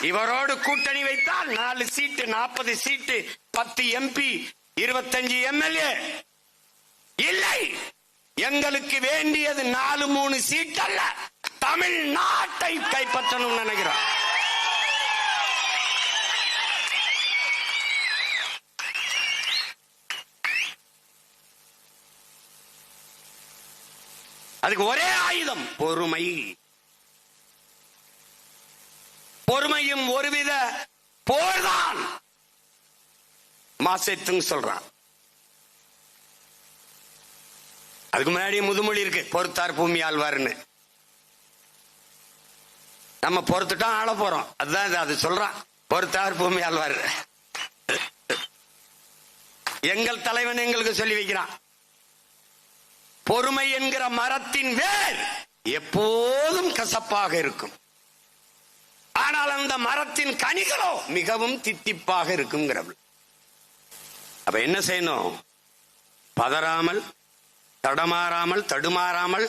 இவரோடு கூட்டணி வைத்தால் நாலு சீட்டு நாற்பது சீட்டு பத்து எம்பி இருபத்தஞ்சு எம்எல்ஏ இல்லை எங்களுக்கு வேண்டியது நாலு மூணு சீட் அல்ல தமிழ்நாட்டை கைப்பற்றணும் நினைக்கிறோம். அதுக்கு ஒரே ஆயுதம் பொறுமை. பொறுமையும் ஒருவித போர்தான். மாசத்துங்க சொல்றான். அதுக்கு முன்னாடி முதுமொழி இருக்கு. பொறுத்தார் பூமி ஆழ்வார்னு. நம்ம பொறுத்துட்டோம் ஆள போறோம். அதுதான் அது சொல்றான். பொறுத்தார் பூமி ஆழ்வார். எங்கள் தலைவன் எங்களுக்கு சொல்லி வைக்கிறான். பொறுமை என்கிற மரத்தின் வேர் எப்போதும் கசப்பாக இருக்கும். ஆனால் அந்த மரத்தின் கனிகளோ மிகவும் தித்திப்பாக இருக்குங்கிறவள். அப்ப என்ன செய்யணும்? பதறாமல் தடமாறாமல் தடுமாறாமல்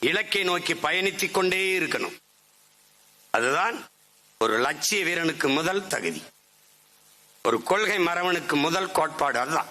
இலக்கை நோக்கி பயணித்துக் கொண்டே இருக்கணும். அதுதான் ஒரு லட்சிய வீரனுக்கு முதல் தகுதி. ஒரு கொள்கை மரவனுக்கு முதல் கோட்பாடு அதுதான்.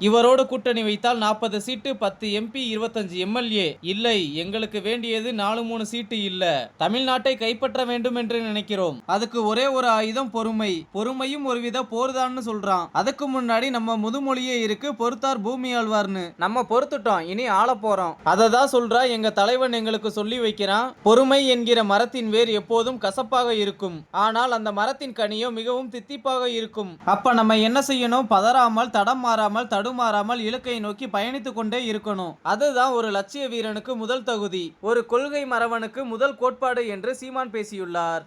இவரோடு கூட்டணி வைத்தால் நாற்பது சீட்டு பத்து எம்பி இருபத்தஞ்சு எம்எல்ஏ இல்லை எங்களுக்கு வேண்டியது நாலு மூணு சீட்டு இல்ல. தமிழ்நாட்டை கைப்பற்ற வேண்டும் என்று நினைக்கிறோம். அதுக்கு ஒரே ஒரு ஆயுதம் பொறுமை. பொறுமையும் ஒருவித போர்தான்னு சொல்றான். அதுக்கு முன்னாடி நம்ம முதுமொழியே இருக்கு பொறுத்தார் பூமி ஆழ்வார்னு. நம்ம பொறுத்துட்டோம் இனி ஆள போறோம். அதை தான் சொல்றா எங்க தலைவன் எங்களுக்கு சொல்லி வைக்கிறான். பொறுமை என்கிற மரத்தின் வேர் எப்போதும் கசப்பாக இருக்கும். ஆனால் அந்த மரத்தின் கனியோ மிகவும் தித்திப்பாக இருக்கும். அப்ப நம்ம என்ன செய்யணும்? பதறாமல் தடம் மாறாமல் தடுமாறாமல் இலக்கை நோக்கி பயணித்துக் கொண்டே இருக்கணும். அதுதான் ஒரு லட்சிய வீரனுக்கு முதல் தகுதி. ஒரு கொள்கை மறவனுக்கு முதல் கோட்பாடு என்று சீமான் பேசியுள்ளார்.